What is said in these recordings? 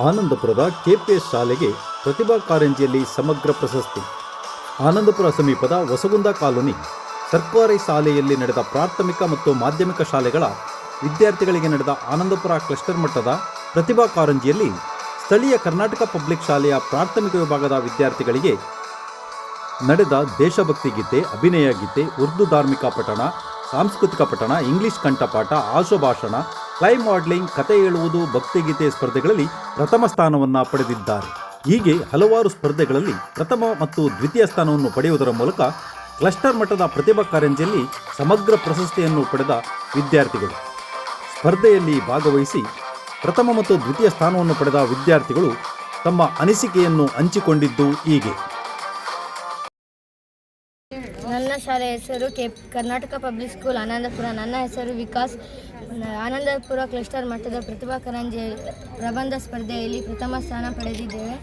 ಆನಂದಪುರದ KPS ಶಾಲೆಗೆ ಪ್ರತಿಭಾ ಕಾರಂಜಿಯಲ್ಲಿ ಸಮಗ್ರ ಪ್ರಶಸ್ತಿ. ಆನಂದಪುರ ಸಮೀಪದ ಹೊಸಗುಂದ ಕಾಲೋನಿ, ಸರ್ಕಾರಿ ಶಾಲೆಯಲ್ಲಿ ನಡೆದ ಪ್ರಾಥಮಿಕ ಮತ್ತು ಮಾಧ್ಯಮಿಕ ಶಾಲೆಗಳ ವಿದ್ಯಾರ್ಥಿಗಳಿಗೆ ನಡೆದ ಆನಂದಪುರ ಕ್ಲಸ್ಟರ್ ಮಟ್ಟದ ಪ್ರತಿಭಾ ಕಾರಂಜಿಯಲ್ಲಿ ಸ್ಥಳೀಯ ಕರ್ನಾಟಕ ಪಬ್ಲಿಕ್ ಶಾಲೆಯ ಪ್ರಾಥಮಿಕ ವಿಭಾಗದ ವಿದ್ಯಾರ್ಥಿಗಳಿಗೆ ನಡೆದ ದೇಶಭಕ್ತಿ ಗೀತೆ, ಅಭಿನಯ ಗೀತೆ, ಉರ್ದು ಧಾರ್ಮಿಕ ಪಠಣ, ಸಾಂಸ್ಕೃತಿಕ ಪಠಣ, ಇಂಗ್ಲಿಷ್ ಕಂಠಪಾಠ, ಆಶುಭಾಷಣ ಕ್ಲೈ ಮಾಡಲಿಂಗ್, ಕತೆ ಹೇಳುವುದು, ಭಕ್ತಿಗೀತೆ ಸ್ಪರ್ಧೆಗಳಲ್ಲಿ ಪ್ರಥಮ ಸ್ಥಾನವನ್ನು ಪಡೆದಿದ್ದಾರೆ. ಹೀಗೆ ಹಲವಾರು ಸ್ಪರ್ಧೆಗಳಲ್ಲಿ ಪ್ರಥಮ ಮತ್ತು ದ್ವಿತೀಯ ಸ್ಥಾನವನ್ನು ಪಡೆಯುವುದರ ಮೂಲಕ ಕ್ಲಸ್ಟರ್ ಮಟ್ಟದ ಪ್ರತಿಭಾ ಕಾರಂಜಿಯಲ್ಲಿ ಸಮಗ್ರ ಪ್ರಶಸ್ತಿಯನ್ನು ಪಡೆದ ವಿದ್ಯಾರ್ಥಿಗಳು. ಸ್ಪರ್ಧೆಯಲ್ಲಿ ಭಾಗವಹಿಸಿ ಪ್ರಥಮ ಮತ್ತು ದ್ವಿತೀಯ ಸ್ಥಾನವನ್ನು ಪಡೆದ ವಿದ್ಯಾರ್ಥಿಗಳು ತಮ್ಮ ಅನಿಸಿಕೆಯನ್ನು ಹಂಚಿಕೊಂಡಿದ್ದು ಹೀಗೆ. ನನ್ನ ಶಾಲೆ ಹೆಸರು K Karnataka public school Anandapura. ನನ್ನ ಹೆಸರು ವಿಕಾಸ್. ಆನಂದಪುರ ಕ್ಲಸ್ಟರ್ ಮಟ್ಟದ ಪ್ರತಿಭಾ ಕಾರಂಜಿ ಪ್ರಬಂಧ ಸ್ಪರ್ಧೆಯಲ್ಲಿ ಪ್ರಥಮ ಸ್ಥಾನ ಪಡೆದಿದ್ದೇವೆ.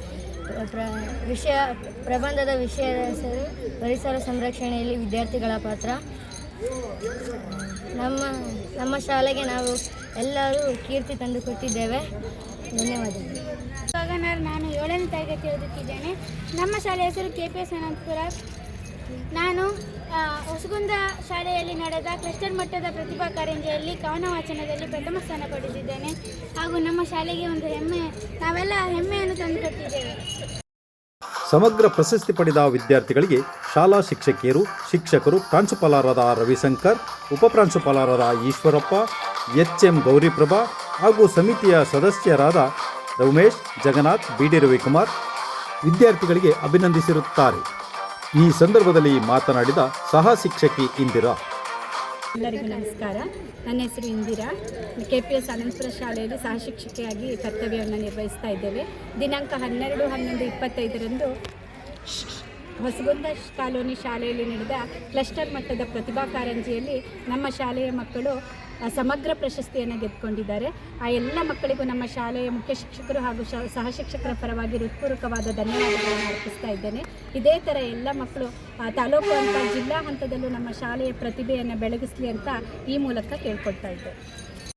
ಪ್ರ- ವಿಷಯ, ಪ್ರಬಂಧದ ವಿಷಯದ ಹೆಸರು ಪರಿಸರ ಸಂರಕ್ಷಣೆಯಲ್ಲಿ ವಿದ್ಯಾರ್ಥಿಗಳ ಪಾತ್ರ. ನಮ್ಮ ನಮ್ಮ ಶಾಲೆಗೆ ನಾವು ಎಲ್ಲರೂ ಕೀರ್ತಿ ತಂದುಕೊಟ್ಟಿದ್ದೇವೆ. ಧನ್ಯವಾದಗಳು. ಇವಾಗ ನಾನು ನಾನು ಏಳನೇ ತರಗತಿ ಓದುತ್ತಿದ್ದೇನೆ. ನಮ್ಮ ಶಾಲೆ ಹೆಸರು ಕೆ ಪಿ ಎಸ್ ಅನಂತಪುರ. ನಾನು ಹೊಸಗುಂದ ಶಾಲೆಯಲ್ಲಿ ನಡೆದ ಕ್ಲಸ್ಟರ್ ಮಟ್ಟದ ಪ್ರತಿಭಾ ಕಾರಂಜಿಯಲ್ಲಿ ಕವನ ವಾಚನದಲ್ಲಿ ಪ್ರಥಮ ಸ್ಥಾನ ಪಡೆದಿದ್ದೇನೆ. ಹಾಗೂ ನಮ್ಮ ಶಾಲೆಗೆ ಒಂದು ಹೆಮ್ಮೆ, ನಾವೆಲ್ಲ ಹೆಮ್ಮೆಯನ್ನು ತಂದುಕೊಟ್ಟಿದ್ದೇವೆ ಸಮಗ್ರ ಪ್ರಶಸ್ತಿ ಪಡೆದ ವಿದ್ಯಾರ್ಥಿಗಳಿಗೆ ಶಾಲಾ ಶಿಕ್ಷಕಿಯರು, ಶಿಕ್ಷಕರು, ಪ್ರಾಂಶುಪಾಲರಾದ ರವಿಶಂಕರ್ ಉಪಪ್ರಾಂಶುಪಾಲರಾದ ಈಶ್ವರಪ್ಪ ಎಚ್ ಎಂ ಗೌರಿಪ್ರಭಾ ಹಾಗೂ ಸಮಿತಿಯ ಸದಸ್ಯರಾದ ಉಮೇಶ್ ಜಗನ್ನಾಥ್ ಬಿ ಡಿ ರವಿಕುಮಾರ್ ವಿದ್ಯಾರ್ಥಿಗಳಿಗೆ ಅಭಿನಂದಿಸಿರುತ್ತಾರೆ. ಈ ಸಂದರ್ಭದಲ್ಲಿ ಮಾತನಾಡಿದ ಸಹ ಶಿಕ್ಷಕಿ ಇಂದಿರಾ. ಎಲ್ಲರಿಗೂ ನಮಸ್ಕಾರ. ನನ್ನ ಹೆಸರು Indira. K P S Ananthapura ಶಾಲೆಯಲ್ಲಿ ಸಹ ಶಿಕ್ಷಕಿಯಾಗಿ ಕರ್ತವ್ಯವನ್ನು ನಿರ್ವಹಿಸ್ತಾ ಇದ್ದೇವೆ. ದಿನಾಂಕ ಹನ್ನೆರಡು ಹನ್ನೊಂದು ಇಪ್ಪತ್ತೈದರಂದು ಹೊಸಗುಂದ ಕಾಲೋನಿ ಶಾಲೆಯಲ್ಲಿ ನಡೆದ ಕ್ಲಸ್ಟರ್ ಮಟ್ಟದ ಪ್ರತಿಭಾ ಕಾರಂಜಿಯಲ್ಲಿ ನಮ್ಮ ಶಾಲೆಯ ಮಕ್ಕಳು ಸಮಗ್ರ ಪ್ರಶಸ್ತಿಯನ್ನು ಗೆದ್ದುಕೊಂಡಿದ್ದಾರೆ. ಆ ಎಲ್ಲ ಮಕ್ಕಳಿಗೂ ನಮ್ಮ ಶಾಲೆಯ ಮುಖ್ಯ ಶಿಕ್ಷಕರು ಹಾಗೂ ಸಹ ಶಿಕ್ಷಕರ ಪರವಾಗಿ ಹೃತ್ಪೂರ್ವಕವಾದ ಧನ್ಯವಾದಗಳನ್ನು ಅರ್ಪಿಸ್ತಾ ಇದ್ದೇನೆ. ಇದೇ ಥರ ಎಲ್ಲ ಮಕ್ಕಳು ತಾಲೂಕು ಅಂತ, ಜಿಲ್ಲಾ ಹಂತದಲ್ಲೂ ನಮ್ಮ ಶಾಲೆಯ ಪ್ರತಿಭೆಯನ್ನು ಬೆಳಗಿಸಲಿ ಅಂತ ಈ ಮೂಲಕ ಕೇಳ್ಕೊಳ್ತಾ ಇದ್ದೆ.